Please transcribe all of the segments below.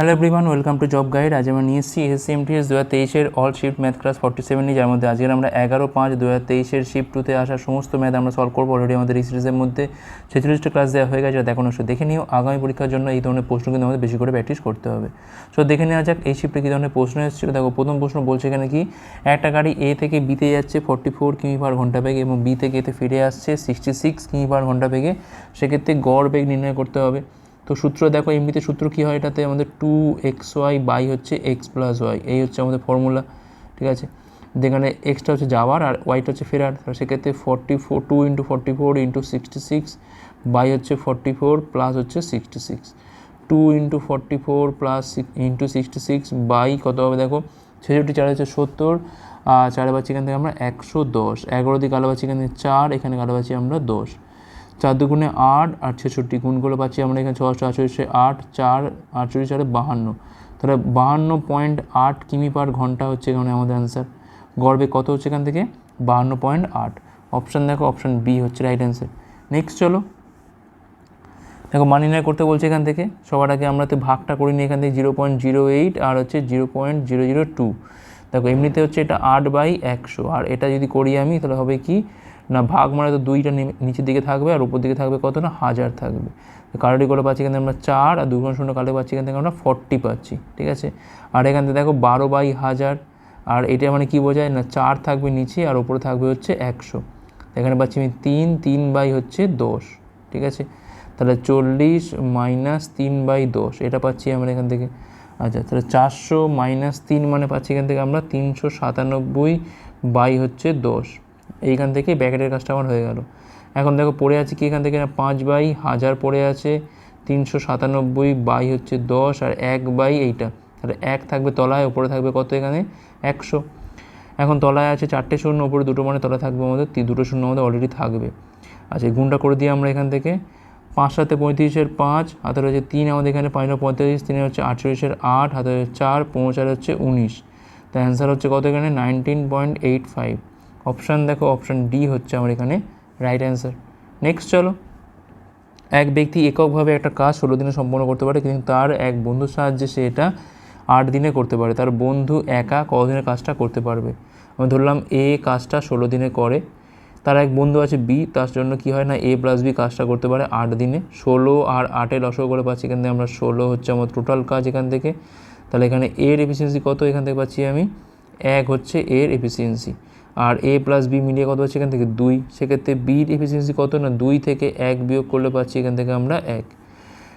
Hello everyone welcome to job guide আজ আমরা নিয়ে এসেছি এসএসসি এমটিএস দু হাজার তেইশের all shift math class forty seven যার মধ্যে আজকের আমরা এগারো পাঁচ দু হাজার তেইশের শিফট টুতে আসা সমস্ত ম্যাথ আমরা সলভ করব অলরেডি আমাদের এই সিরিজের মধ্যে। ছেচল্লিশটা ক্লাস দেওয়া হয়ে গেছে দেখুন অবশ্যই দেখে নিও। আগামী পরীক্ষার জন্য এই ধরনের প্রশ্ন কিন্তু আমাদের বেশি করে প্র্যাকটিস করতে হবে। সো দেখে নেওয়া যাক এই শিফটে কী ধরনের প্রশ্ন এসেছিল। দেখো, প্রথম প্রশ্ন বলছে এখানে কি, একটা গাড়ি এ থেকে বিতে যাচ্ছে ফর্টি ফোর কিমি পার ঘণ্টা বেগে এবং বি থেকে এতে ফিরে আসছে সিক্সটি সিক্স কিমি পার ঘণ্টা বেগে। সেক্ষেত্রে গড় বেগ নির্ণয় করতে হবে। তো সূত্র দেখো, এমনিতে সূত্র কী হয় এটাতে? আমাদের টু এক্স ওয়াই বাই হচ্ছে এক্স প্লাস ওয়াই এই হচ্ছে আমাদের ফর্মুলা ঠিক আছে? যেখানে এক্সটা হচ্ছে যাওয়ার আর ওয়াইটা হচ্ছে ফেরার। তো সেক্ষেত্রে forty four two into forty four into sixty six by হচ্ছে ফর্টি ফোর প্লাস হচ্ছে sixty six two into forty four plus into sixty six by কত হবে দেখো? ছেষট্টি, চার হচ্ছে সত্তর, আর চারে পাচ্ছি এখান থেকে আমরা একশো দশ। এগারো দিকে আলো পাচ্ছি এখান চার, এখানে আলো পাচ্ছি আমরা দশ। চার দুগুণে আট আর ছেষট্টি গুণ করে পাচ্ছি আমরা এখানে ছশো আটচল্লিশে আট চার আটচল্লিশ চারে বাহান্ন। তাহলে বাহান্ন পয়েন্ট আট কিমি পার ঘণ্টা হচ্ছে এখানে আমাদের অ্যান্সার গড়বে কত হচ্ছে এখান থেকে? বাহান্ন পয়েন্ট আট। অপশান দেখো অপশান বি হচ্ছে রাইট অ্যান্সার নেক্সট চলো। দেখো, মানি নির্ণয় করতে বলছে এখান থেকে। সবার আগে আমরা তো ভাগটা করি নিই এখান থেকে জিরো পয়েন্ট জিরো এইট আর হচ্ছে zero point zero zero two. দেখো, এমনিতে হচ্ছে এটা আট বাই একশো। আর এটা যদি করি আমি, তাহলে হবে কি? না ভাগ মানে তো দুইটা নিচের দিকে থাকবে আর উপর দিকে থাকবে কত না? হাজার থাকবে। কারোটি করে পাচ্ছি এখান থেকে আমরা চার আর দুগুণ শূন্য কালে পাচ্ছি এখান থেকে আমরা ফর্টি পাচ্ছি, ঠিক আছে? আর এখান থেকে দেখো বারো বাই হাজার, আর এটা মানে কি বোঝায়? না চার থাকবে নিচে আর ওপরে থাকবে হচ্ছে একশো। এখানে পাচ্ছি আমি তিন তিন বাই হচ্ছে দশ, ঠিক আছে? তাহলে চল্লিশ মাইনাস তিন বাই দশ, এটা পাচ্ছি আমরা এখান থেকে। আচ্ছা তাহলে চারশো মাইনাস তিন মানে পাচ্ছি এখান থেকে আমরা তিনশো সাতানব্বই বাই হচ্ছে দশ। এইখান থেকে ব্যাকেটের কাজটা আমার হয়ে গেল। এখন দেখো পড়ে আছে কি এখান থেকে না? পাঁচ বাই, হাজার পড়ে আছে, তিনশো সাতানব্বই বাই হচ্ছে দশ আর এক বাই এইটা। তাহলে এক থাকবে তলায় ওপরে থাকবে কত এখানে? একশো। এখন তলায় আছে চারটে শূন্য ওপরে দুটো মানে তলায় থাকবে আমাদের দুটো শূন্য আমাদের অলরেডি থাকবে। আচ্ছা গুণটা করে দিই আমরা এখান থেকে। পাঁচ সাথে পঁয়ত্রিশের পাঁচ হাতে রয়েছে তিন, আমাদের এখানে পাঁচ পঁয়তাল্লিশ তিনে হচ্ছে আটচল্লিশের আট হাতে চার চার হচ্ছে উনিশ। তো অ্যান্সার হচ্ছে কত এখানে? Nineteen point eight five option দেখো অপশান ডি হচ্ছে আমার এখানে রাইট অ্যান্সার নেক্সট চলো। এক ব্যক্তি এককভাবে একটা কাজ ষোলো দিনে সম্পন্ন করতে পারে, কিন্তু তার এক বন্ধুর সাহায্যে সে এটা আট দিনে করতে পারে। তার বন্ধু একা কদিনের কাজটা করতে পারবে? আমি ধরলাম এ কাজটা ষোলো দিনে করে, তার এক বন্ধু আছে বি তার জন্য কি হয় না এ প্লাস বি কাজটা করতে পারে আট দিনে। ষোলো আর আটের লসও করে পাচ্ছি এখান থেকে আমরা, ষোলো হচ্ছে আমার টোটাল কাজ এখান থেকে। তাহলে এখানে এর এফিসিয়েন্সি কত এখান থেকে পাচ্ছি আমি? এক হচ্ছে এর এফিসিয়েন্সি আর এ প্লাস বি মিলিয়ে কত পাচ্ছি এখান থেকে? দুই। সেক্ষেত্রে বির এফিসিয়েন্সি কত না? দুই থেকে এক বিয়োগ করলে পাচ্ছি এখান থেকে আমরা এক।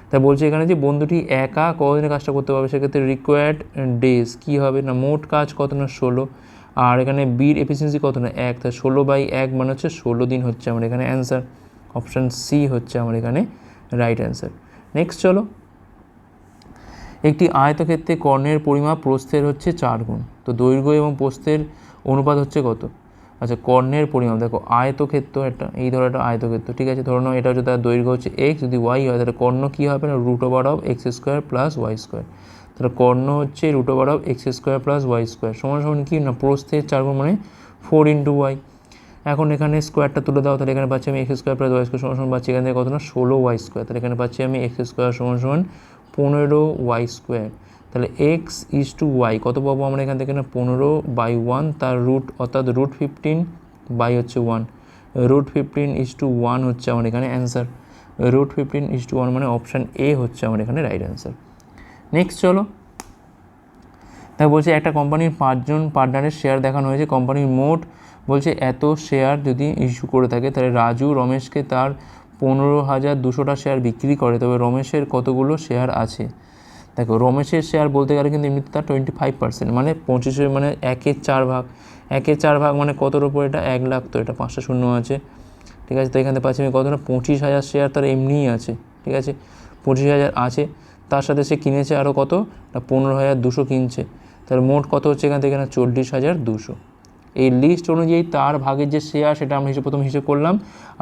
তা বলছি এখানে যে বন্ধুটি একা কদিনে কাজটা করতে পারবে? সেক্ষেত্রে রিকোয়ার্ড ডেজ কী হবে? না, মোট কাজ কত না? ষোলো। আর এখানে বির এফিসিয়েন্সি কত না? এক। তা ষোলো বাই এক মানে হচ্ছে ষোলো দিন হচ্ছে আমার এখানে অ্যান্সার অপশান সি হচ্ছে আমার এখানে রাইট অ্যান্সার নেক্সট চলো। একটি আয়তক্ষেত্রে কর্ণের পরিমাপ প্রস্থের হচ্ছে চার গুণ। তো দৈর্ঘ্য এবং প্রস্থের অনুপাত হচ্ছে কত? আচ্ছা কর্ণের পরিমাপ, দেখো, আয়তক্ষেত্র একটা, এই ধরো একটা আয়তক্ষেত্র, ঠিক আছে? ধরো এটা হচ্ছে তার দৈর্ঘ্য হচ্ছে এক্স যদি ওয়াই হয়, তাহলে কর্ণ কী হবে না? Root over of X square plus Y square তাহলে কর্ণ হচ্ছে root over of X square plus Y square সমান সমান কি? না, প্রস্থের চার গুণ মানে ফোর ইন্টু ওয়াই এখন এখানে স্কোয়ারটা তুলে দাও, তাহলে এখানে পাচ্ছি আমি X square plus Y square সমান সমান পাচ্ছি, এখানে থেকে কত না? ষোলো ওয়াই স্কোয়ার তাহলে এখানে পাচ্ছি আমি এক্স স্কোয়ার সমান সমান পনেরো ওয়াই স্কোয়ার তাহলে এক্স ইজ টু ওয়াই কত পাবো আমরা এখান থেকে না? পনেরো বাই ওয়ান তার রুট অর্থাৎ রুট ফিফটিন বাই হচ্ছে one root fifteen is to one হচ্ছে আমার এখানে answer root fifteen is to one মানে অপশান এ হচ্ছে আমার এখানে রাইট অ্যান্সার নেক্সট চলো। তাই বলছে একটা কোম্পানির পাঁচজন পার্টনারের শেয়ার দেখানো হয়েছে কোম্পানির মোট বলছে এত শেয়ার যদি ইস্যু করে থাকে, তাহলে রাজু রমেশকে তার পনেরো হাজার দুশোটা শেয়ার বিক্রি করে। তবে রমেশের কতগুলো শেয়ার আছে? দেখো, রমেশের শেয়ার বলতে গেলে কিন্তু এমনিতে তার টোয়েন্টি ফাইভ পার্সেন্ট মানে পঁচিশের মানে একের চার ভাগ। একের চার ভাগ মানে কতর ওপর এটা এক লাখ, তো এটা পাঁচটা শূন্য আছে। ঠিক আছে, তো এখানে পাচ্ছি আমি কত না পঁচিশ হাজার শেয়ার তার এমনিই আছে। ঠিক আছে, পঁচিশ হাজার আছে। তার সাথে সে কিনেছে আরও কত? পনেরো হাজার দুশো কিনছে। তাহলে মোট কত হচ্ছে এখান থেকে? না চল্লিশ হাজার দুশো। এই লিস্ট অনুযায়ী তার ভাগের যে শেয়ার সেটা আমরা হিসেবে প্রথম হিসেব করলাম,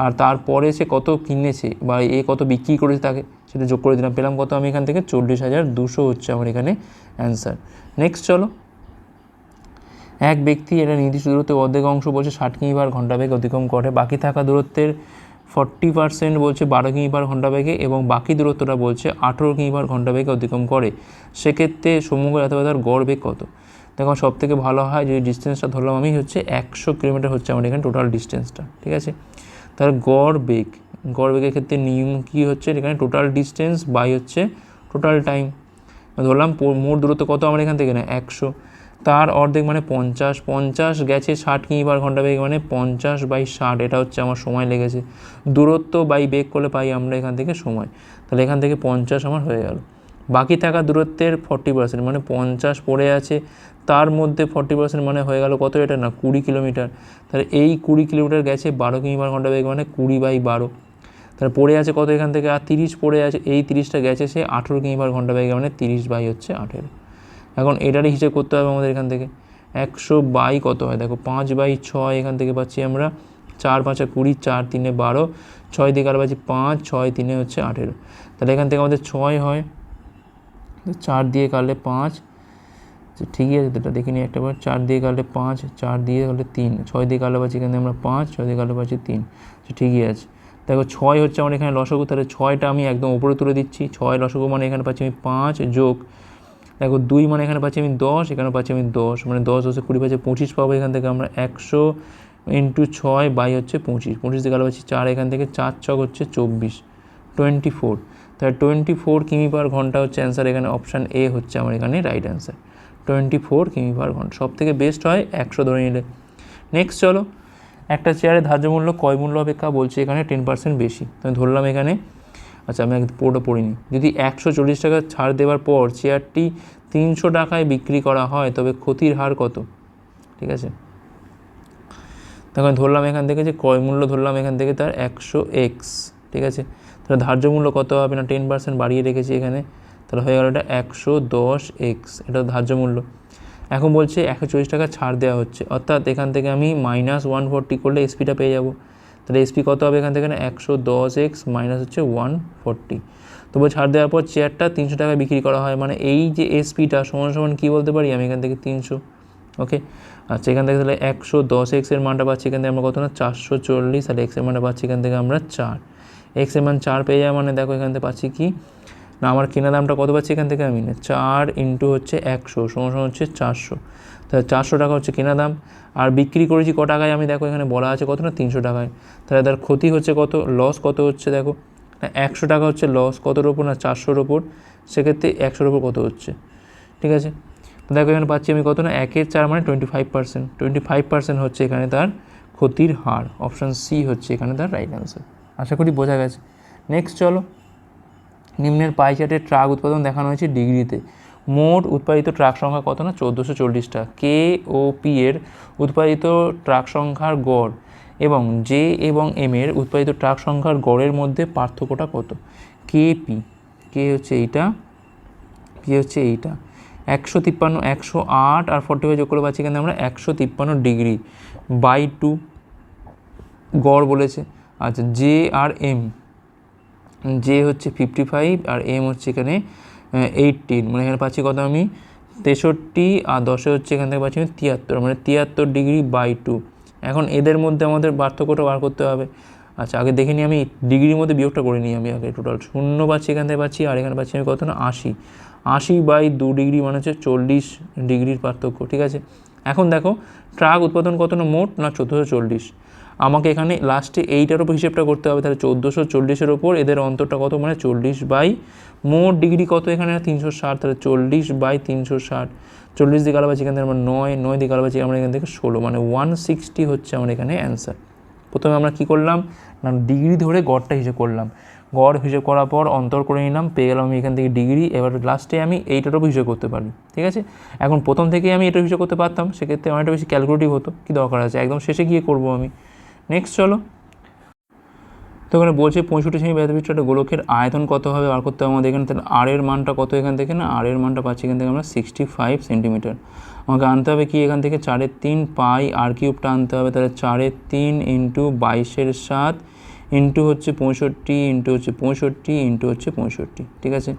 আর তারপরে সে কত কিনেছে বা এ কত বিক্রি করেছে তাকে সেটা যোগ করে দিলাম। পেলাম কত আমি এখান থেকে? চল্লিশ হাজার দুশো হচ্ছে আমার এখানে অ্যান্সার নেক্সট চলো। এক ব্যক্তি এটা নির্দিষ্ট দূরত্বে অর্ধেক অংশ বলছে ষাট কিমি বার ঘণ্টা বেগ অতিক্রম করে, বাকি থাকা দূরত্বের ফর্টি পার্সেন্ট বলছে বারো কিমি পার ঘণ্টা বেগে এবং বাকি দূরত্বটা বলছে আঠেরো কিমি পার ঘণ্টা বেগে অতিক্রম করে। সেক্ষেত্রে সমগ্র যাতায়াতের গড় বেগ কত? দেখো সব থেকে ভালো হয় যে ডিস্টেন্সটা ধরলাম আমি হচ্ছে একশো কিলোমিটার হচ্ছে আমার এখানে টোটাল ডিস্টেন্সটা ঠিক আছে? তাহলে গড় বেগ, গড় বেগের ক্ষেত্রে নিয়ম কী হচ্ছে? এখানে টোটাল ডিস্টেন্স বাই হচ্ছে টোটাল টাইম ধরলাম মোট দূরত্ব কত আমার এখান থেকে? না, একশো। তার অর্ধেক মানে পঞ্চাশ। পঞ্চাশ গেছে ষাট কিমি পার ঘণ্টা বেগ মানে পঞ্চাশ বাই ষাট, এটা হচ্ছে আমার সময় লেগেছে। দূরত্ব বাই বেগ করলে পাই আমরা এখান থেকে সময়। তাহলে এখান থেকে পঞ্চাশ আমার হয়ে গেল। বাকি থাকা দূরত্বের ফর্টি পার্সেন্ট মানে পঞ্চাশ পড়ে আছে, তার মধ্যে ফর্টি পার্সেন্ট মানে হয়ে গেল কত এটা? না, কুড়ি কিলোমিটার। তাহলে এই কুড়ি কিলোমিটার গেছে বারো কিমি পার ঘণ্টা বেগ মানে কুড়ি বাই বারো। তাহলে পড়ে আছে কত এখান থেকে? আর তিরিশ পড়ে আছে, এই তিরিশটা গেছে সে আঠেরো কিমি পার ঘণ্টা বেগে মানে তিরিশ বাই হচ্ছে আঠেরো। এখন এটারই হিসেব করতে হবে আমাদের এখান থেকে। একশো বাই কত হয়? দেখো, পাঁচ বাই ছয় এখান থেকে পাচ্ছি আমরা। চার পাঁচে কুড়ি, চার তিনে বারো। ছয় দিকে আর পাচ্ছি পাঁচ, ছয় তিনে হচ্ছে আঠেরো। তাহলে এখান থেকে আমাদের ছয় হয়। চার দিয়ে কাটলে পাঁচ ঠিকই আছে এটা দেখিনি একটা বার। চার দিয়ে কাটলে পাঁচ, চার দিয়ে কাটলে তিন, ছয় দিয়ে কাটলে পাচ্ছি এখানে আমরা পাঁচ, ছয় দিয়ে কাটলে পাচ্ছি তিন ঠিকই আছে। দেখো ছয় হচ্ছে আমার এখানে লসগু, তাহলে ছয়টা আমি একদম উপরে তুলে দিচ্ছি। ছয় লসগু মানে এখানে পাচ্ছি আমি পাঁচ যোগ, দেখো দুই মানে এখানে পাচ্ছি আমি দশ, এখানে পাচ্ছি আমি দশ মানে দশ, দশে কুড়ি পাচ্ছে পঁচিশ পাবো, এখান থেকে আমরা একশো ইন্টু ছয় বাই হচ্ছে পঁচিশ পঁচিশ গেলে পাচ্ছি চার, এখান থেকে চার ছক হচ্ছে চব্বিশ টোয়েন্টি ফোর তাহলে টোয়েন্টি ফোর কিমি পার ঘণ্টা হচ্ছে অ্যান্সার এখানে অপশান এ হচ্ছে আমার এখানে রাইট অ্যান্সার টোয়েন্টি ফোর কিমি পার ঘণ্টা সব থেকে বেস্ট হয় একশো ধরে নিলে। নেক্সট চলো, একটা চেয়ারের ধার্য মূল্য কয় মূল্য অপেক্ষা বলছে এখানে টেন পার্সেন্ট বেশি। তো আমি ধরলাম এখানে আচ্ছা আমি পুরোটা পড়িনি। যদি একশো চল্লিশ টাকা ছাড় দেওয়ার পর চেয়ারটি তিনশো টাকায় বিক্রি করা হয়, তবে ক্ষতির হার কত? ঠিক আছে? তখন ধরলাম এখান থেকে যে ক্রয় মূল্য ধরলাম এখান থেকে তার একশো এক্স। ঠিক আছে? তাহলে ধার্য মূল্য কত হবে না? টেন পার্সেন্ট বাড়িয়ে রেখেছি এখানে। তাহলে হয়ে গেল এটা একশো দশ এক্স এটা ধার্য মূল্য এখন বলছে একশো চল্লিশ টাকা ছাড় দেওয়া হচ্ছে। অর্থাৎ এখান থেকে আমি মাইনাস ওয়ান ফোরটি করলে এসপিটা পেয়ে যাব। তাহলে এসপি কত হবে এখান থেকে না? একশো দশ এক্স মাইনাস হচ্ছে ওয়ান ফোরটি তবু ছাড় দেওয়ার পর চেয়ারটা তিনশো টাকায় বিক্রি করা হয়। মানে এই যে এসপিটা সমান সমান কী বলতে পারি? আমি এখান থেকে তিনশো। ওকে? আচ্ছা এখান থেকে তাহলে একশো দশ এক্সের মানটা পাচ্ছি এখান থেকে আমরা কত না? চারশো চল্লিশ আর এক্সের মানটা পাচ্ছি এখান থেকে আমরা চার। এক্সের মান চার পেয়ে যাওয়া মানে দেখো এখান থেকে পাচ্ছি কি? না, আমার কেনা দামটা কত পাচ্ছি এখান থেকে আমি? না, চার ইন্টু হচ্ছে একশো, সমান হচ্ছে চারশো। তাহলে চারশো টাকা হচ্ছে কেনা দাম। আর বিক্রি করেছি ক টাকায়? আমি দেখো এখানে বলা আছে কত না? তিনশো টাকায়। তাহলে তার ক্ষতি হচ্ছে কত? লস কত হচ্ছে দেখো? না, একশো টাকা হচ্ছে লস কতর ওপর না, চারশোর ওপর সেক্ষেত্রে একশোর ওপর কত হচ্ছে? ঠিক আছে? দেখো এখানে পাচ্ছি আমি কত না? একের চার মানে twenty five percent twenty five percent হচ্ছে এখানে তার ক্ষতির হার। অপশান সি হচ্ছে এখানে তার রাইট অ্যান্সার আশা করি বোঝা গেছে। নেক্সট চলো। নিম্নের পাই ট্রাক উৎপাদন দেখানো হয়েছে ডিগ্রিতে। মোট উৎপাদিত ট্রাক সংখ্যা কত না? চোদ্দোশো চল্লিশটা। কে ও পি এর উৎপাদিত ট্রাক সংখ্যার গড় এবং জে এবং এম এর উৎপাদিত ট্রাক সংখ্যার গড়ের মধ্যে পার্থক্যটা কত? কে পি কে হচ্ছে এইটা। পি হচ্ছে এইটা। একশো তিপ্পান্ন, একশো আট আর ফর্টি ফাইভ যোগ করে পাচ্ছি এখানে আমরা একশো তিপ্পান্ন ডিগ্রি। বাই টু গড় বলেছে। আচ্ছা জে আর এম জে হচ্ছে ফিফটি ফাইভ আর এম হচ্ছে এখানে এইটিন মানে এখানে পাচ্ছি কত আমি? তেষট্টি, আর দশে হচ্ছে এখান থেকে পাচ্ছি আমি তিয়াত্তর। মানে তিয়াত্তর ডিগ্রি বাই টু এখন এদের মধ্যে আমাদের পার্থক্যটা বার করতে হবে। আচ্ছা আগে দেখে নিই আমি ডিগ্রির মধ্যে বিয়োগটা করে নিই আমি আগে টোটাল শূন্য পাচ্ছি এখান থেকে পাচ্ছি, আর এখানে পাচ্ছি আমি কত না? আশি। আশি বাই দু ডিগ্রি মানে হচ্ছে চল্লিশ ডিগ্রির পার্থক্য, ঠিক আছে? এখন দেখো, ট্রাক উৎপাদন কত না? মোট না চোদ্দোশো চল্লিশ? আমাকে এখানে লাস্টে এইটার উপর হিসেবটা করতে হবে, তাহলে চোদ্দোশো চল্লিশের ওপর এদের অন্তরটা কত মানে চল্লিশ বাই মোট ডিগ্রি কত এখানে? তিনশো ষাট, তাহলে চল্লিশ বাই তিনশো ষাট। চল্লিশ দিকে আলাদা এখান থেকে আমরা নয় নয় দিকে আলাদা আমরা এখান থেকে ষোলো মানে ওয়ান সিক্সটি হচ্ছে আমার এখানে অ্যান্সার প্রথমে আমরা কি করলাম? না ডিগ্রি ধরে গড়টা হিসেব করলাম। গড় হিসেব করার পর অন্তর করে নিলাম, পেয়ে গেলাম আমি এখান থেকে ডিগ্রি এবার লাস্টে আমি এইটার উপর হিসেব করতে পারি, ঠিক আছে? এখন প্রথম থেকেই আমি এটা হিসেব করতে পারতাম, সেক্ষেত্রে অনেকটা বেশি ক্যালকুলেটিভ হতো, কী দরকার আছে? একদম শেষে গিয়ে করব আমি। নেক্সট চলো। তো এখানে বলছে পঁয়ষট্টি সেমি ব্যাধবিষ্ট একটা গোলকের আয়তন কত হবে, বার করতে হবে আমাদের এখানে। তাহলে আর এর মানটা কত এখান থেকে না? আর এর মানটা পাচ্ছি এখান থেকে আমরা সিক্সটি ফাইভ সেন্টিমিটার আমাকে আনতে হবে কি এখান থেকে? চারের তিন পাই আর কিউবটা আনতে হবে। তাহলে চারের তিন ইন্টু বাইশের সাত ইন্টু হচ্ছে পঁয়ষট্টি, ইন্টু হচ্ছে পঁয়ষট্টি, ইন্টু হচ্ছে পঁয়ষট্টি, ঠিক আছে?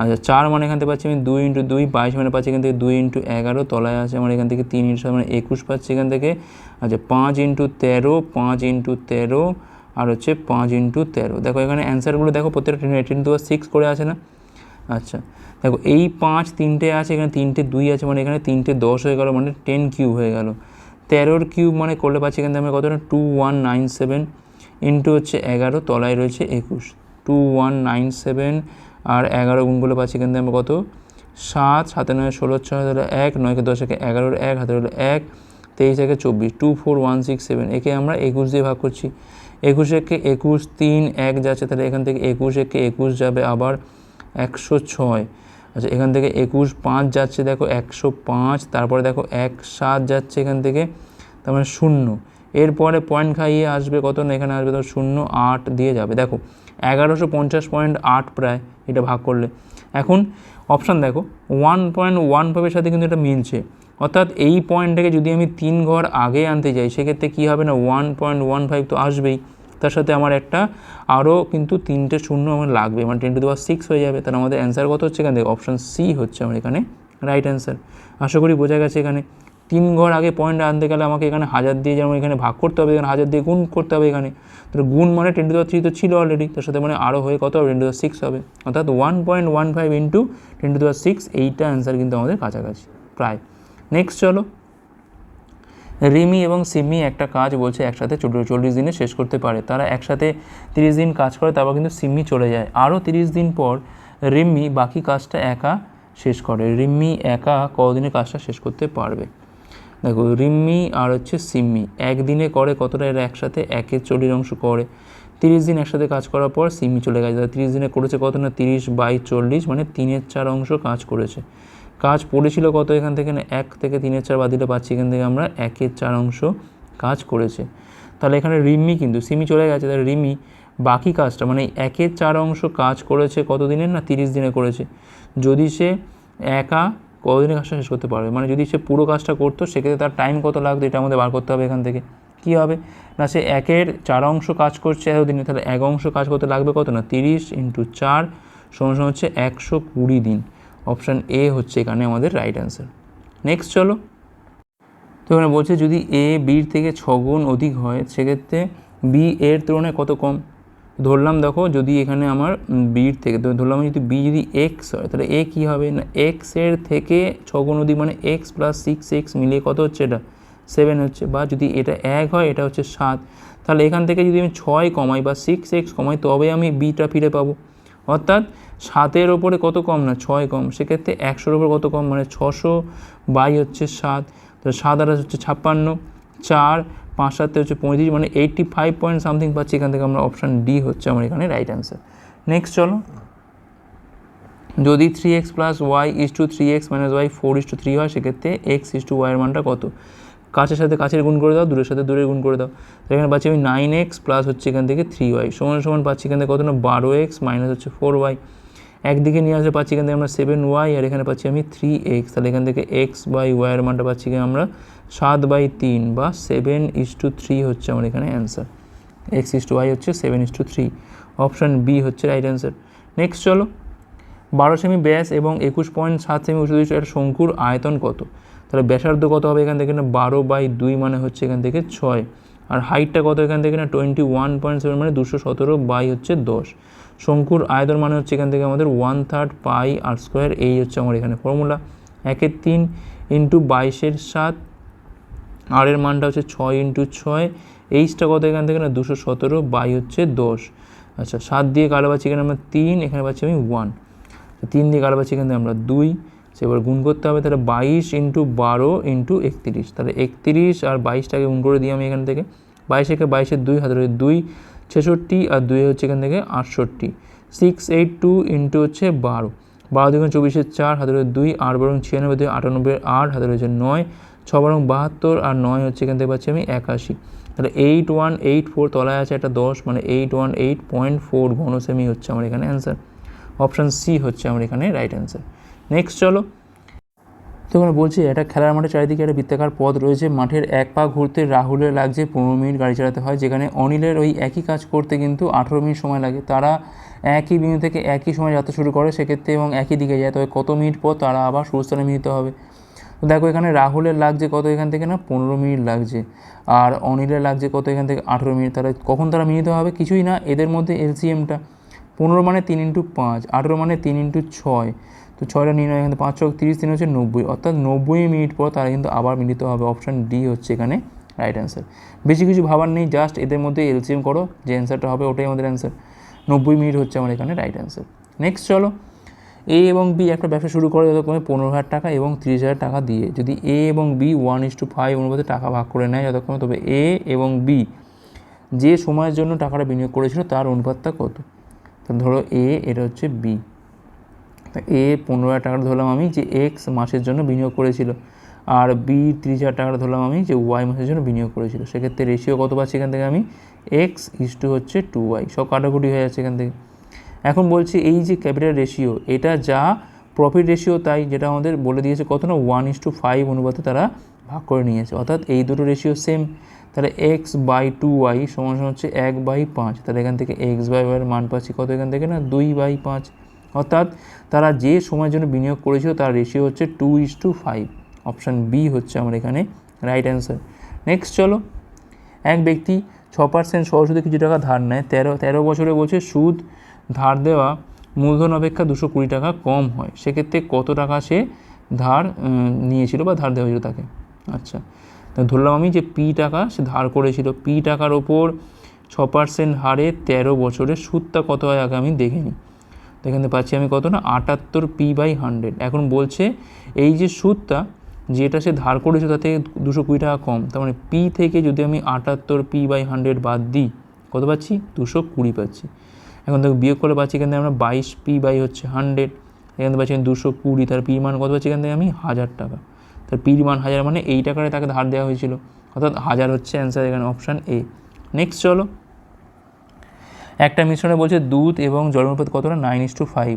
আচ্ছা চার মানে এখান থেকে পাচ্ছি আমি দুই ইন্টু দুই, বাইশ মানে পাচ্ছি এখান থেকে দুই ইন্টু এগারো, তলায় আছে আমার এখান থেকে তিন ইন্টু মানে একুশ পাচ্ছি এখান থেকে। আচ্ছা পাঁচ ইন্টু তেরো, পাঁচ ইন্টু তেরো, আর হচ্ছে পাঁচ ইন্টু তেরো। দেখো, এখানে অ্যান্সারগুলো দেখো, প্রত্যেকটা টেন টু সিক্স করে আছে না? আচ্ছা দেখো, এই পাঁচ তিনটে আছে, এখানে তিনটে দুই আছে মানে এখানে তিনটে দশ হয়ে গেল মানে টেন কিউব হয়ে গেল। তেরোর কিউব মানে করলে পাচ্ছি এখানে আমরা কত two one nine seven into হচ্ছে এগারো, তলায় রয়েছে একুশ। টু ওয়ান নাইন সেভেন আর এগারো গুণগুলো পাচ্ছি এখান থেকে আমরা কত? সাত, সাতে নয়, ষোলো, ছয় হলো এক, নয়কে দশ, একে এগারোর এক, হাতে হলো এক, তেইশ, একে চব্বিশ। Two four one six seven একে আমরা একুশ দিয়ে ভাগ করছি। একুশ একে একুশ, তিন, এক যাচ্ছে, তাহলে এখান থেকে একুশ একে একুশ যাবে আবার একশো ছয়। আচ্ছা এখান থেকে একুশ পাঁচ যাচ্ছে, দেখো একশো পাঁচ, তারপরে দেখো এক সাত যাচ্ছে এখান থেকে, তার মানে শূন্য। এরপরে পয়েন্ট খাইয়ে আসবে কত? না, এখানে আসবে ধর শূন্য আট দিয়ে যাবে। দেখো, এগারোশো পঞ্চাশ পয়েন্ট আট প্রায় এটা ভাগ করলে। এখন অপশান দেখো ওয়ান পয়েন্ট ওয়ান ফাইভের সাথে কিন্তু এটা মিলছে। অর্থাৎ এই পয়েন্টটাকে যদি আমি তিন ঘর আগে আনতে যাই, সেক্ষেত্রে কী হবে না? ওয়ান পয়েন্ট ওয়ান ফাইভ তো আসবেই। তার সাথে আমার একটা আরও কিন্তু তিনটে শূন্য আমার লাগবে। মানে টেন টু দেওয়ার সিক্স হয়ে যাবে। তাহলে আমাদের অ্যান্সার কত হচ্ছে এখান থেকে? অপশান সি হচ্ছে আমার এখানে রাইট অ্যান্সার আশা করি বোঝা গেছে এখানে। তিন ঘর আগে পয়েন্ট আনতে গেলে আমাকে এখানে হাজার দিয়ে যেমন এখানে ভাগ করতে হবে, এখানে হাজার দিয়ে গুণ করতে হবে এখানে। তো গুণ মানে টেন টু দেওয়ার থ্রি তো ছিল অলরেডি তার সাথে মানে আরও হয়ে কত হবে? টেন টু দেওয়ার সিক্স হবে। অর্থাৎ one point one five into ten to দেওয়ার সিক্স এইটা অ্যান্সার কিন্তু আমাদের কাছাকাছি, প্রায়। নেক্সট চলো। রিমি এবং সিমি একটা কাজ বলছে একসাথে চল্লিশ দিনে শেষ করতে পারে। তারা একসাথে তিরিশ দিন কাজ করে, তারপর কিন্তু সিমি চলে যায়। আরও তিরিশ দিন পর রিম্মি বাকি কাজটা একা শেষ করে। রিম্মি একা কদিনে কাজটা শেষ করতে পারবে? দেখো, রিম্মি আর হচ্ছে সিম্মি। একদিনে করে কতটা এরা একসাথে? একের চল্লিশ অংশ করে। তিরিশ দিন একসাথে কাজ করার পর সিম্মি চলে গেছে। তিরিশ দিনে করেছে কত না? তিরিশ বাই চল্লিশ মানে তিনের চার অংশ কাজ করেছে। কাজ পড়েছিল কত এখান থেকে না? এক থেকে তিনের চার বাদ দিলে পাচ্ছি এখান থেকে আমরা একের চার অংশ কাজ করেছে। তাহলে এখানে রিমি কিন্তু সিমি চলে গেছে। তাহলে রিমি বাকি কাজটা মানে একের চার অংশ কাজ করেছে কত দিনের না? তিরিশ দিনে করেছে। যদি সে একা কতদিনে কাজটা শেষ করতে পারবে? মানে যদি সে পুরো কাজটা করতো, সেক্ষেত্রে তার টাইম কত লাগতো? এটা আমাদের বার করতে হবে এখান থেকে। কী হবে? না, সে একের চার অংশ কাজ করছে এতদিনে, তাহলে এক অংশ কাজ করতে লাগবে কত না? তিরিশ ইন্টু চার সমান হচ্ছে একশো কুড়ি দিন। অপশান এ হচ্ছে এখানে আমাদের রাইট অ্যান্সার নেক্সট চলো। তো এখানে বলছে, যদি এ বির থেকে ছগুণ অধিক হয়, সেক্ষেত্রে বি এর তুলনায় কত কম? ধরলাম দেখো যদি এখানে আমার বির থেকে ধরলাম যদি বি যদি এক্স হয়, তাহলে এ কী হবে? না এক্সের থেকে ছগুণ অধিক মানে এক্স প্লাস সিক্স এক্স মিলিয়ে কত হচ্ছে এটা? সেভেন হচ্ছে। বা যদি এটা এক হয়, এটা হচ্ছে সাত। তাহলে এখান থেকে যদি আমি ছয় কমাই বা সিক্স এক্স কমাই, তবে আমি বিটা ফিরে পাবো। অর্থাৎ সাতের ওপরে কত কম না, ছয় কম। সেক্ষেত্রে একশোর ওপর কত কম? মানে ছশো বাই হচ্ছে সাত। তো সাত আঠাশ হচ্ছে ছাপ্পান্ন। চার পাঁচ সাতে হচ্ছে পঁয়ত্রিশ মানে এইটটি ফাইভ পয়েন্ট সামথিং পাচ্ছি, এখান থেকে আমরা অপশান ডি হচ্ছে আমার এখানে রাইট অ্যান্সার নেক্সট চলো। যদি three x plus y is to three x minus y four is to three হয়, সেক্ষেত্রে এক্স ইস টু ওয়াইয়ের মানটা কত? কাছের সাথে কাছের গুণ করে দাও, দূরের সাথে দূরের গুণ করে দাও। এখানে পাচ্ছি আমি নাইন এক্স প্লাস হচ্ছে এখান থেকে থ্রি ওয়াই সমান সমান পাচ্ছি এখান থেকে কত না? বারো এক্স মাইনাস হচ্ছে ফোর ওয়াই একদিকে নিয়ে আসলে পাচ্ছি এখান থেকে আমরা সেভেন ওয়াই আর এখানে পাচ্ছি আমি থ্রি এক্স তাহলে এখান থেকে এক্স বাই ওয়াইয়ের মানটা পাচ্ছি কি আমরা সাত বাই তিন বা সেভেন ইস টু থ্রি হচ্ছে আমার এখানে answer x is to y হচ্ছে seven is to three option B হচ্ছে রাইট অ্যান্সার নেক্সট চলো। বারো সেমি ব্যাস এবং একুশ পয়েন্ট সাত সেমি উঁচু একটা শঙ্কুর আয়তন কত? তাহলে ব্যাসার্ধ কত হবে এখান থেকে না? বারো বাই দুই মানে হচ্ছে এখান থেকে ছয়। আর হাইটটা কত এখান থেকে না? টোয়েন্টি ওয়ান পয়েন্ট সেভেন মানে দুশো সতেরো বাই হচ্ছে দশ। শঙ্কুর আয়তন মানে হচ্ছে এখান থেকে আমাদের one third pi r square এই হচ্ছে আমার এখানে ফর্মুলা একের তিন ইন্টু বাইশের সাত আর এর মানটা হচ্ছে ছয় ইন্টু ছয়, এইচটা কত এখান থেকে না? দুশো সতেরো, বাই হচ্ছে দশ। আচ্ছা সাত দিয়ে কালো পাচ্ছি এখানে আমরা তিন, এখানে পাচ্ছি আমি ওয়ান তিন দিয়ে কালো পাচ্ছি এখান থেকে আমরা দুই। সেবার গুণ করতে হবে, তাহলে বাইশ ইন্টু বারো ইন্টু একত্রিশ। তাহলে একত্রিশ আর বাইশটাকে গুণ করে দিই আমি এখান থেকে। বাইশ একে বাইশের দুই, হাতের দুই ছেষট্টি আর দুই হচ্ছে এখান থেকে আটষট্টি। সিক্স এইট টু ইন্টু হচ্ছে বারো। বারো দুগুণ চব্বিশের চার হাতের দুই, আট বরং ছিয়ানব্বই, দুই, আটানব্বই আট হাতের হচ্ছে নয়, ছ বরং বাহাত্তর আর নয় হচ্ছে এখান থেকে পাচ্ছি আমি একাশি। তাহলে এইট ওয়ান এইট ফোর তলায় আছে একটা দশ মানে eight one eight point four ঘনসেমি হচ্ছে আমার এখানে অ্যান্সার অপশান সি হচ্ছে আমার এখানে রাইট অ্যান্সার নেক্সট চলো। তো ওখানে বলছি, এটা খেলার মাঠে চারিদিকে একটা বৃত্তাকার পথ রয়েছে। মাঠের এক পা ঘুরতে রাহুলের লাগছে পনেরো মিনিট গাড়ি চালাতে হয়, যেখানে অনিলের ওই একই কাজ করতে কিন্তু আঠেরো মিনিট সময় লাগে। তারা একই বিন্দু থেকে একই সময় যাত্রা শুরু করে সেক্ষেত্রে এবং একই দিকে যায়। তবে কত মিনিট পর তারা আবার সুস্থানে মিলিত হবে? তো দেখো, এখানে রাহুলের লাগছে কত? এখান থেকে না পনেরো মিনিট লাগছে। আর অনিলের লাগছে কত? এখান থেকে আঠেরো মিনিট। তারা কখন তারা মিলিত হবে? কিছুই না, এদের মধ্যে এলসিএমটা। পনেরো মানে তিন ইন্টু পাঁচ, আঠেরো মানে তিন ইন্টু ছয়। তো ছয়টা নির্ণয় এখানে পাঁচ ছক তিরিশ দিন হচ্ছে নব্বই। অর্থাৎ নব্বই মিনিট পর তারা কিন্তু আবার মিলিত হবে। অপশান ডি হচ্ছে এখানে রাইট অ্যান্সার বেশি কিছু ভাবার নেই জাস্ট এদের মধ্যে এলসিএম করো, যে অ্যান্সারটা হবে ওটাই আমাদের অ্যান্সার নব্বই মিনিট হচ্ছে আমার এখানে রাইট অ্যান্সার নেক্সট চলো। এ এবং বি একটা ব্যবসা শুরু করে যতক্ষণে পনেরো হাজার টাকা এবং তিরিশ হাজার টাকা দিয়ে। যদি এ এবং B one is to five অনুপাতে টাকা ভাগ করে নেয় যতক্ষণে, তবে এ এবং বি যে সময়ের জন্য টাকাটা বিনিয়োগ করেছিল তার অনুপাতটা কত? ধরো এ এটা হচ্ছে বি এ পনেরো হাজার টাকাটা ধরলাম আমি যে এক্স মাসের জন্য বিনিয়োগ করেছিল। আর বি তিরিশ হাজার টাকাটা ধরলাম আমি যে ওয়াই মাসের জন্য বিনিয়োগ করেছিল। সেক্ষেত্রে রেশিও কত পাচ্ছি এখান থেকে আমি? এক্স ইস টু হচ্ছে টু ওয়াই সব কাটাকুটি হয়ে যাচ্ছে এখান থেকে। এখন বলছি এই যে ক্যাপিটাল রেশিও এটা যা প্রফিট রেশিও তাই যেটা আমাদের বলে দিয়েছে কত না? ওয়ান ইস টু ফাইভ অনুপাতে তারা ভাগ করে নিয়েছে। অর্থাৎ এই দুটো রেশিও সেম তাহলে এক্স বাই টু ওয়াই সমান হচ্ছে এক বাই পাঁচ। তাহলে এখান থেকে এক্স বাই ওয়াইয়ের মান পাচ্ছি কত এখান থেকে না? দুই বাই পাঁচ। অর্থাৎ তারা যে সময়ের জন্য বিনিয়োগ করেছিল তার রেশিও হচ্ছে two is to five option B হচ্ছে আমার এখানে রাইট অ্যান্সার নেক্সট চলো। এক ব্যক্তি ছ পার্সেন্ট সহসুদে কিছু টাকা ধার নেয়। তেরো তেরো বছরে বলছে সুদ ধার দেওয়া মূলধন অপেক্ষা দুশো কুড়ি টাকা কম হয়। সেক্ষেত্রে কত টাকা সে ধার নিয়েছিল বা ধার দেওয়া হয়েছিল তাকে? আচ্ছা তা ধরলাম আমি যে পি টাকা সে ধার করেছিল। পি টাকার ওপর ছ পার্সেন্ট হারে তেরো বছরের সুদটা কত হয় আগে আমি দেখে নিই। তো এখানে পাচ্ছি আমি কত না? আটাত্তর পি বাই হান্ড্রেড এখন বলছে এই যে সুদটা, যেটা সে ধার করেছে তাতে দুশো কুড়ি টাকা কম। তার মানে পি থেকে যদি আমি আটাত্তর পি বাই হান্ড্রেড বাদ দিই, কত পাচ্ছি? দুশো কুড়ি পাচ্ছি। এখন দেখো বিয়োগ করে পাচ্ছি এখান আমরা বাইশ পি বাই হচ্ছে হান্ড্রেড এখান থেকে পাচ্ছি দুশো কুড়ি। তার পি মান কত পাচ্ছি? এখান থেকে আমি হাজার টাকা। তার পির মান হাজার মানে এই টাকায় তাকে ধার দেওয়া হয়েছিল। অর্থাৎ হাজার হচ্ছে অ্যান্সার এখানে অপশান এ নেক্সট চলো। একটা মিশ্রণে বলছে দুধ এবং জল অনুপাত কতটা? নাইন ইস টু ফাইভ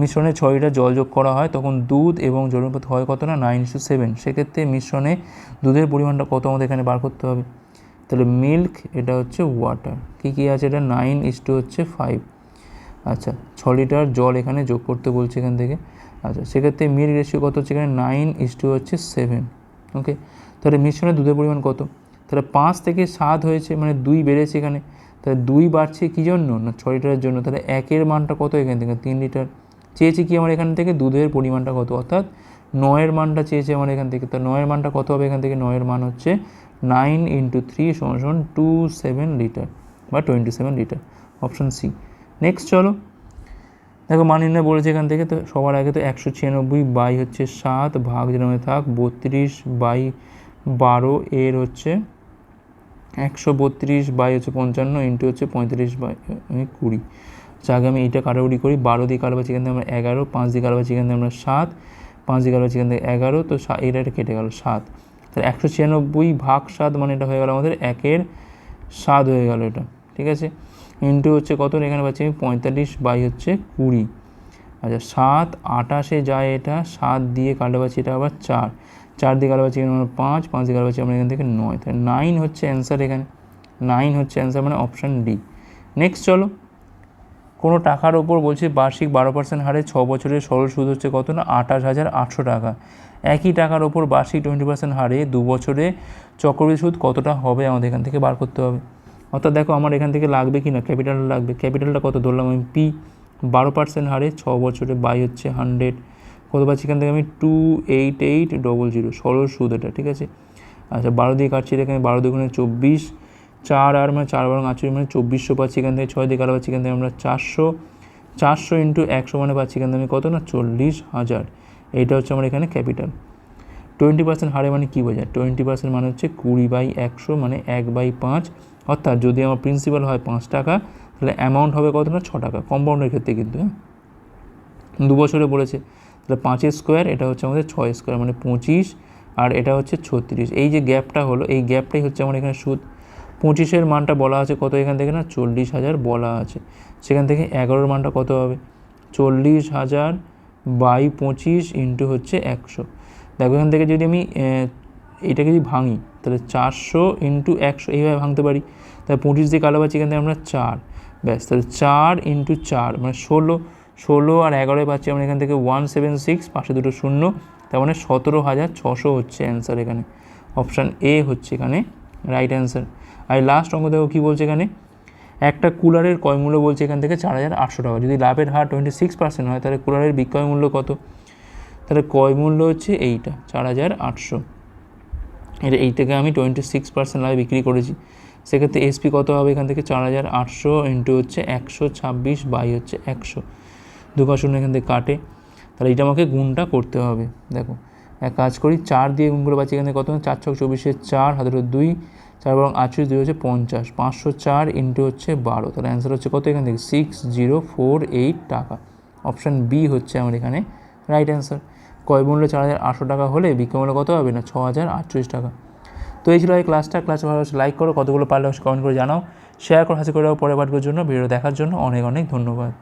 মিশ্রণে ছয়টা জল যোগ করা হয়, তখন দুধ এবং জল অনুপাত হয় কতটা? নাইন ইস টু সেভেন সেক্ষেত্রে মিশ্রণে দুধের পরিমাণটা কত আমাদের এখানে বার করতে হবে? তাহলে মিল্ক এটা হচ্ছে ওয়াটার কী কী আছে এটা? নাইন ইস টু হচ্ছে ফাইভ আচ্ছা ছ লিটার জল এখানে যোগ করতে বলছে এখান থেকে। আচ্ছা সেক্ষেত্রে মিল্ক রেশিও কত হচ্ছে এখানে? নাইন ইস টু হচ্ছে সেভেন ওকে তাহলে মিশ্রণে দুধের পরিমাণ কত? তাহলে পাঁচ থেকে সাত হয়েছে মানে দুই বেড়েছে এখানে। তাহলে দুই বাড়ছে কী জন্য? না ছ লিটারের জন্য? তাহলে একের মানটা কত এখান থেকে? তিন লিটার। চেয়েছে কি আমার এখান থেকে? দুধের পরিমাণটা কত? অর্থাৎ নয়ের মানটা চেয়েছে আমার এখান থেকে। তা নয়ের মানটা কত হবে এখান থেকে? নয়ের মান হচ্ছে নাইন ইন্টু থ্রি সমান সমান টু সেভেন লিটার বা twenty seven litre option C next চলো। দেখো মান নির্ণয় বলেছে এখান থেকে। তো সবার আগে তো একশো ছিয়ানব্বই বাই হচ্ছে সাত ভাগ যেরকম থাক, বত্রিশ বাই বারো এর হচ্ছে একশো বত্রিশ বাই হচ্ছে পঞ্চান্ন ইন্টু হচ্ছে পঁয়ত্রিশ বাই কুড়ি। আচ্ছা আগে আমি এইটা কাটাকুটি করি। বারো দিয়ে কাটবাছি এখান থেকে আমরা এগারো, পাঁচ দিয়ে কাটবাছি এখান থেকে আমরা সাত, পাঁচ দিয়ে কাটবাছি এখান থেকে এগারো, তো এটা এটা কেটে গেল, সাত। তাহলে একশো ছিয়ানব্বই ভাগ সাত মানে এটা হয়ে গেল আমাদের একের সাত হয়ে গেল এটা, ঠিক আছে? ইন্টু হচ্ছে কত? এখানে পাচ্ছি আমি পঁয়তাল্লিশ বাই হচ্ছে কুড়ি। আচ্ছা সাত আটাশে যায় এটা, সাত দিয়ে কাটে পাচ্ছি এটা আবার চার। চার দিয়ে কাটে পাচ্ছি আমরা পাঁচ পাঁচ দিয়ে কাটে পাচ্ছি, আমরা এখান থেকে নয়। তাহলে নাইন হচ্ছে অ্যান্সার এখানে। নাইন হচ্ছে অ্যান্সার মানে অপশান ডি নেক্সট চলো। কোনো টাকার ওপর বলছে বার্ষিক বারো পার্সেন্ট হারে ছ বছরের সরল সুদ হচ্ছে কত না? আঠাশ হাজার আটশো টাকা। একই টাকার ওপর বার্ষিক টোয়েন্টি পার্সেন্ট হারে দু বছরে চক্রবৃদ্ধি সুদ কতটা হবে আমাদের এখান থেকে বার করতে হবে। অর্থাৎ দেখো আমার এখান থেকে লাগবে কি না? ক্যাপিটাল লাগবে। ক্যাপিটালটা কত ধরলাম আমি? পি বারো পার্সেন্ট হারে ছ বছরে বাই হচ্ছে হান্ড্রেড কত পাচ্ছি এখান থেকে আমি two eight eight double zero সরল সুদ এটা, ঠিক আছে? আচ্ছা বারো দিয়ে কাটছি এখানে বারো দুগুণে চব্বিশ, চার আর মানে চার বারো আটচল্লিশ মানে চব্বিশশো পাচ্ছি এখান থেকে, ছয় দিয়ে কাটা পাচ্ছি এখান থেকে আমরা চারশো চারশো ইন্টু একশো মানে পাচ্ছি এখান থেকে আমি কত না? চল্লিশ হাজার। এইটা হচ্ছে আমার এখানে ক্যাপিটাল টোয়েন্টি পার্সেন্ট হারে মানে কী বোঝায়? টোয়েন্টি পার্সেন্ট মানে হচ্ছে কুড়ি বাই একশো মানে এক বাই পাঁচ। অর্থাৎ যদি আমার প্রিন্সিপাল হয় পাঁচ টাকা, তাহলে অ্যামাউন্ট হবে কত না? ছ টাকা। কম্পাউন্ডের ক্ষেত্রে কিন্তু হ্যাঁ? দু বছরে বলেছে। তাহলে পাঁচের স্কোয়ার এটা হচ্ছে আমাদের ছয় স্কোয়ার মানে পঁচিশ আর এটা হচ্ছে ছত্রিশ। এই যে গ্যাপটা হলো এই গ্যাপটাই হচ্ছে আমার এখানে সুদ। পঁচিশের মানটা বলা আছে কত এখান থেকে না? চল্লিশ হাজার বলা আছে। সেখান থেকে এগারোর মানটা কত হবে? চল্লিশ হাজার বাই পঁচিশ ইন্টু হচ্ছে একশো। দেখো এখান থেকে যদি আমি আহ, এইটাকে যদি ভাঙি তাহলে চারশো ইন্টু একশো এইভাবে ভাঙতে পারি। তাহলে পঁচিশ দিয়ে কালো পাচ্ছি এখান থেকে আমরা চার। ব্যাস তাহলে চার ইন্টু চার মানে ষোলো ষোলো আর এগারোয় পাচ্ছি আমরা এখান থেকে ওয়ান সেভেন সিক্স পাশে দুটো শূন্য, তার মানে সতেরো হাজার ছশো হচ্ছে অ্যান্সার এখানে। অপশান এ হচ্ছে এখানে রাইট অ্যান্সার আর লাস্ট অঙ্ক দেখো কী বলছে এখানে? একটা কুলারের ক্রয় মূল্য বলছে এখান থেকে চার হাজার আটশো টাকা। যদি লাভের হার টোয়েন্টি সিক্স পার্সেন্ট হয়, তাহলে কুলারের বিক্রয় মূল্য কত? তাহলে ক্রয় মূল্য হচ্ছে এইটা, চার হাজার আটশো। এটা এই থেকে আমি টোয়েন্টি সিক্স পার্সেন্ট লাভে বিক্রি করেছি। সেক্ষেত্রে এসপি কত হবে এখান থেকে? চার হাজার আটশো ইন্টু হচ্ছে একশো ছাব্বিশ বাই হচ্ছে একশো। দু শূন্য এখান থেকে কাটে। তাহলে এটা আমাকে গুণটা করতে হবে। দেখো, এক কাজ করি, চার দিয়ে গুণ করে পাচ্ছি এখান থেকে কত চার ছক চব্বিশে চার, হাতের দুই, চার বরং আটচল্লিশ দুই হচ্ছে পঞ্চাশ। পাঁচশো চার ইন্টু হচ্ছে বারো। তাহলে অ্যান্সার হচ্ছে কত এখান থেকে? সিক্স জিরো ফোর এইট টাকা। অপশান বি হচ্ছে আমার এখানে রাইট অ্যান্সার কয় মূল্য? চার হাজার আটশো টাকা হলে বিক্রয় মূল্য কত হবে না? ছ হাজার আটচল্লিশ টাকা। তো এই ছিল এই ক্লাসটা ক্লাস ভালো লাইক করো, কতগুলো পারলে কমেন্ট করে জানাও। শেয়ার করো, হাসি করে পরে পাঠগুলোর জন্য ভিডিও দেখার জন্য অনেক অনেক ধন্যবাদ।